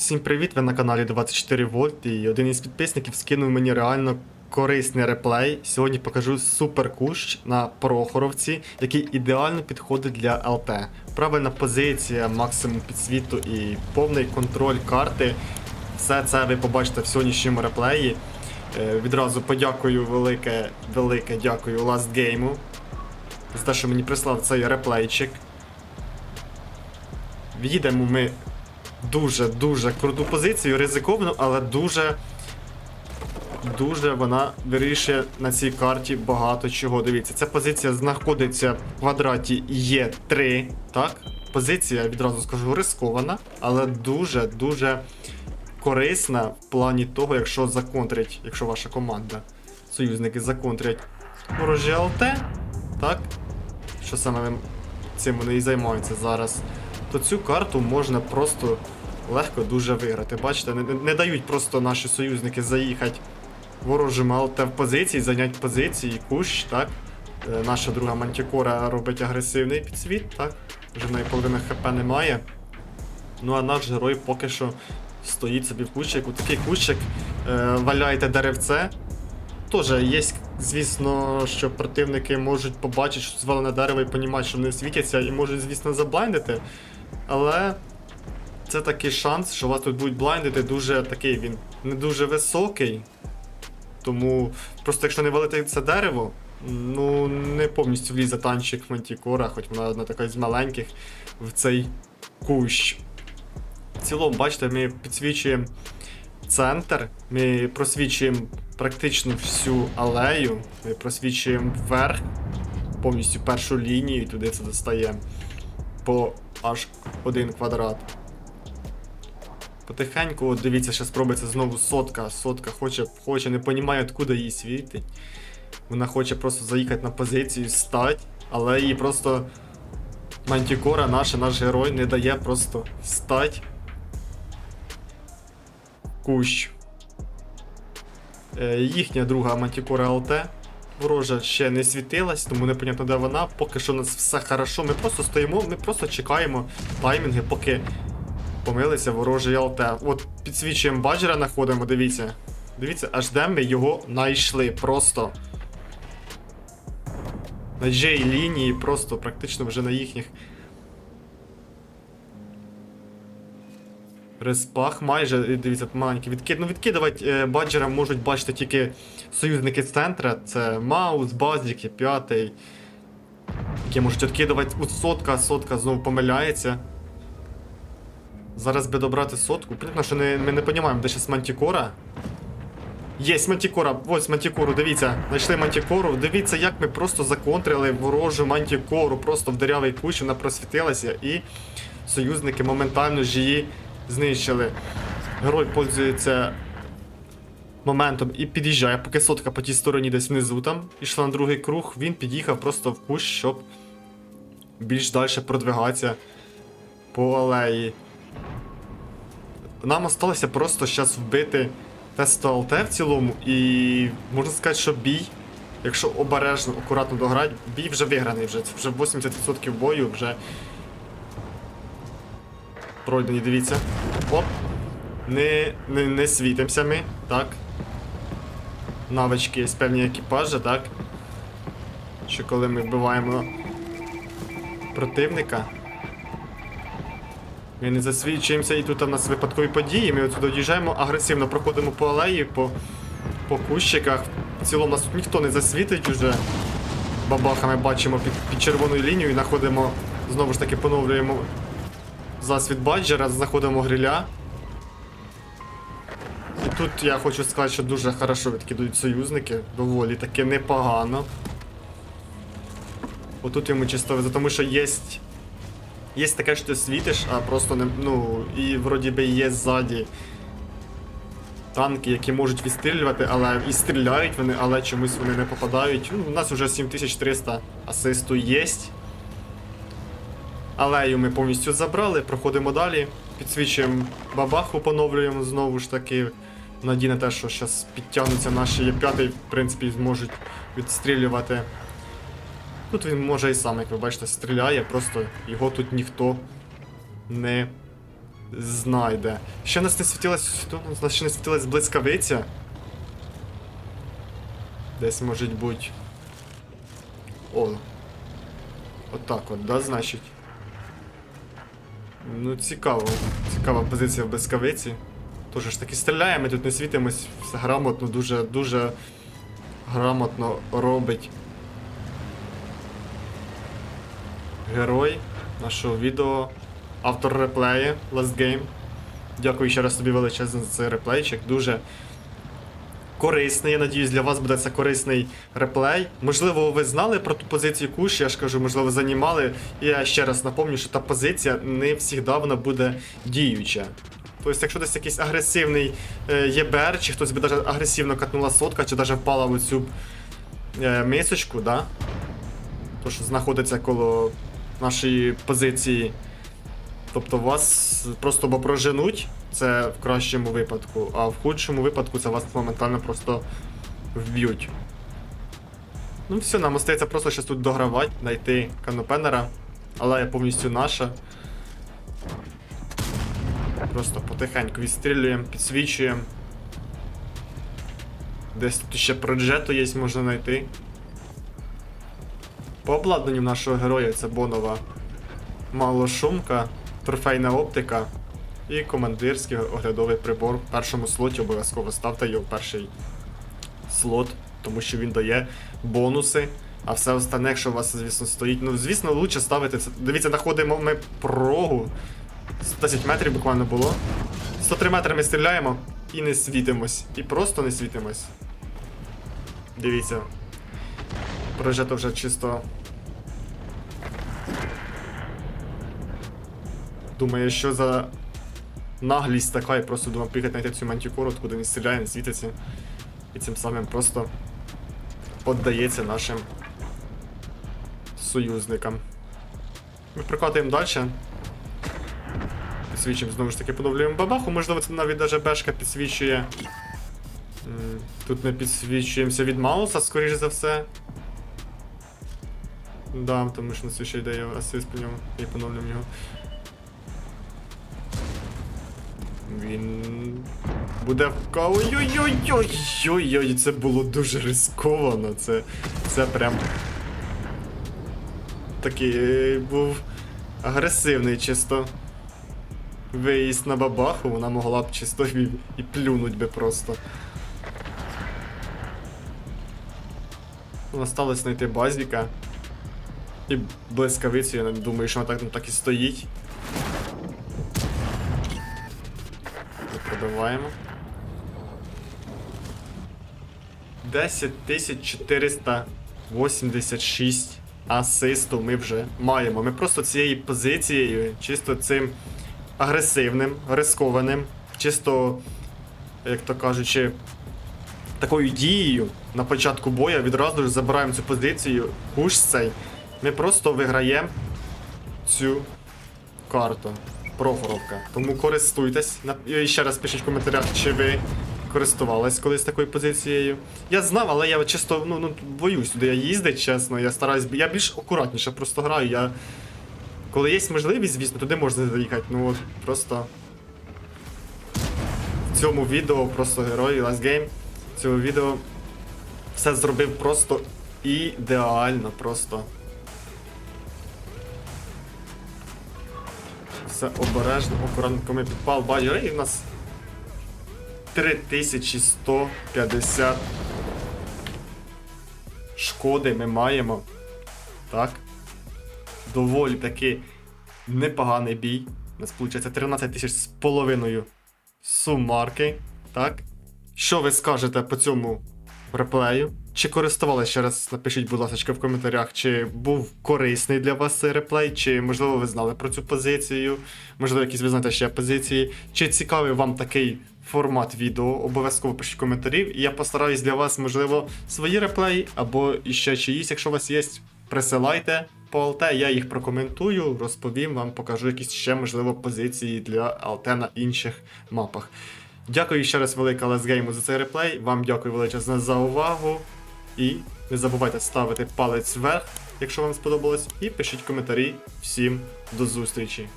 Всім привіт! Ви на каналі 24 Вольт і один із підписників скинув мені реально корисний реплей. Сьогодні покажу супер кущ на Прохоровці, який ідеально підходить для ЛТ. Правильна позиція, максимум підсвіту і повний контроль карти. Все це ви побачите в сьогоднішньому реплеї. Е, Відразу подякую велике, велике дякую Last Game за те, що мені прислав цей реплейчик. В'їдемо ми дуже-дуже круту позицію, ризиковану, але дуже. Дуже вона вирішує на цій карті багато чого. Дивіться, ця позиція знаходиться в квадраті Є3. Так? Позиція, відразу скажу, рискована, але дуже-дуже корисна в плані того, якщо законтрять, якщо ваша команда, союзники законтрять ворожі ЛТ, так? Що саме ви- цим вони і займаються зараз то цю карту можна просто легко дуже виграти. Бачите, не, не дають просто наші союзники заїхати ворожим ЛТ в позиції, зайняти позиції, кущ, так. Е, Наша друга мантікора робить агресивний підсвіт, так. Вже в неї половини хп немає. Ну а наш герой поки що стоїть собі в кущику. Такий кущик, е, валяєте деревце. Тоже є, звісно, що противники можуть побачити, що звалене дерево і понімати, що вони світяться, і можуть, звісно, заблайндити. Але це такий шанс, що вас тут будуть блайндити, дуже такий він не дуже високий. Тому просто якщо не валити це дерево, ну не повністю влізе танчик Мантікора, хоч вона одна така з маленьких, в цей кущ. В цілому, бачите, ми підсвічуємо центр, ми просвічуємо практично всю алею, ми просвічуємо вверх, повністю першу лінію, і туди це достаємо по аж один квадрат. Потихеньку, от дивіться, зараз пробується знову сотка. Сотка хоче, хоче, не розуміє, откуда її світить. Вона хоче просто заїхати на позицію, стать, але їй просто Мантікора, наша, наш герой, не дає просто стать. Кущ. Е, їхня друга Мантікора ЛТ. Ворожа ще не світилась, тому непонятно, де вона. Поки що у нас все хорошо. Ми просто стоїмо, ми просто чекаємо таймінги, поки помилися ворожий ЛТ. От підсвічуємо баджера, знаходимо, дивіться. Дивіться, аж де ми його знайшли. Просто. На J лінії, просто практично вже на їхніх. Респах майже, дивіться, маленький відкид. Ну відкидувати е, баджера можуть бачити тільки союзники з центра. Це Маус, Базік п'ятий. Які можуть відкидувати от сотка, сотка знову помиляється. Зараз би добрати сотку. Понятно, що не, ми не розуміємо, де зараз Мантікора. Єсть Мантікора, ось Мантікору, дивіться. Знайшли Мантікору. Дивіться, як ми просто законтрили ворожу Мантікору просто в дирявий кущ, вона просвітилася і союзники моментально ж її знищили. Герой пользується моментом і під'їжджає, поки сотка по тій стороні десь внизу там ішла на другий круг, він під'їхав просто в кущ, щоб більш далі продвигатися по алеї. Нам осталося просто зараз вбити тесто ЛТ в цілому, і можна сказати, що бій, якщо обережно, акуратно дограти, бій вже виграний, вже, вже 80% бою, вже пройдені, дивіться. Оп. Не, не, не світимося ми, так. Навички є певні екіпажі, так. Що коли ми вбиваємо противника. Ми не засвідчуємося і тут у нас випадкові події. Ми отсюди доїжджаємо, агресивно проходимо по алеї, по, по кущиках. В цілому нас тут ніхто не засвітить уже. Бабахами бачимо під, під червоною лінією, знаходимо, знову ж таки поновлюємо засвіт баджера, знаходимо гриля. І тут я хочу сказати, що дуже хорошо відкидують союзники, доволі таки непогано. Отут йому чисто тому що є. Є таке, що ти світиш, а просто не. Ну, і вроді би є ззаді танки, які можуть відстрілювати, але і стріляють вони, але чомусь вони не попадають. Ну, у нас вже 7300 асисту є. Алею ми повністю забрали, проходимо далі, підсвічуємо бабаху, поновлюємо знову ж таки. Надій на те, що зараз підтягнуться наші Є5, в принципі, зможуть відстрілювати. Тут він може і сам, як ви бачите, стріляє, просто його тут ніхто не знайде. Ще нас не світилась. У ще не світилась блискавиця. Десь може бути. О. Отак от, да, значить. Ну, цікаво. Цікава позиція в блискавиці. Тоже ж таки стріляємо, тут не світимось, все грамотно, дуже, дуже грамотно робить герой нашого відео, автор реплеї Last Game. Дякую ще раз тобі величезно за цей реплейчик. Дуже корисний. Я надіюсь, для вас буде це корисний реплей. Можливо, ви знали про ту позицію куш, я ж кажу, можливо, занімали. І я ще раз напомню, що та позиція не завжди вона буде діюча. Тобто, якщо десь якийсь агресивний е, ЄБР, чи хтось би навіть агресивно катнула сотка, чи навіть впала в цю е, мисочку, да? то, що знаходиться коло нашої позиції. Тобто вас просто або проженуть, це в кращому випадку, а в худшому випадку це вас моментально просто вб'ють. Ну все, нам остається просто щось тут догравати, знайти канопенера, але я повністю наша. Просто потихеньку відстрілюємо, підсвічуємо. Десь тут ще проджету є, можна знайти. По обладнанню нашого героя це бонова малошумка, трофейна оптика і командирський оглядовий прибор. В першому слоті обов'язково ставте його в перший слот, тому що він дає бонуси. А все остальне, якщо у вас, звісно, стоїть. Ну, звісно, лучше ставити це. Дивіться, знаходимо ми прогу. 10 метрів буквально було. 103 метри ми стріляємо і не світимось. І просто не світимось. Дивіться. Прожето вже чисто. Думаю, що за наглість така, і просто думав поїхати знайти цю мантікору, куди не стріляє, не світиться. І цим самим просто поддається нашим союзникам. Ми прокатуємо далі. Підсвічуємо знову ж таки поновлюємо бабаху, можливо, це навіть даже бешка підсвічує. Тут ми підсвічуємося від Мауса, скоріш за все. Да, тому що на це ще йде асист по ньому і поновлюємо його. Він буде в Ой-ой-ой-ой-ой-ой, це було дуже рисковано. Це, це прям такий е, був агресивний чисто. Виїзд на бабаху, вона могла б чисто і, і плюнуть би просто. Осталось знайти базіка. І блискавицю, я думаю, що вона так, ну, так і стоїть. Ми 10486 асисту ми вже маємо. Ми просто цією позицією, чисто цим агресивним, рискованим, чисто, як то кажучи, такою дією на початку бою відразу ж забираємо цю позицію, куш цей. Ми просто виграємо цю карту. Прохоровка. Тому користуйтесь. І ще раз пишіть в коментарях, чи ви користувались колись такою позицією. Я знав, але я чисто ну, ну, боюсь туди я їздити, чесно. Я стараюсь. Я більш акуратніше просто граю. Я... Коли є можливість, звісно, туди можна заїхати. Ну от просто. В цьому відео просто герой Last Game. В цьому відео все зробив просто ідеально, просто. Все обережно, акуратненько ми підпал, бачу, і в нас 3150 шкоди ми маємо. Так. Доволі таки непоганий бій. У нас виходить 13 тисяч з половиною сумарки. Так. Що ви скажете по цьому реплею? Чи користувалися ще раз, напишіть, будь ласка, в коментарях, чи був корисний для вас цей реплей, чи можливо ви знали про цю позицію, можливо, якісь ви знаєте ще позиції, чи цікавий вам такий формат відео, обов'язково пишіть в коментарі, і я постараюсь для вас, можливо, свої реплеї, або іще чиїсь, якщо у вас є, присилайте по ЛТ, я їх прокоментую, розповім вам, покажу якісь ще, можливо, позиції для ЛТ на інших мапах. Дякую ще раз Let's Game за цей реплей. Вам дякую величезне за увагу. І не забувайте ставити палець вверх, якщо вам сподобалось, і пишіть коментарі. Всім до зустрічі!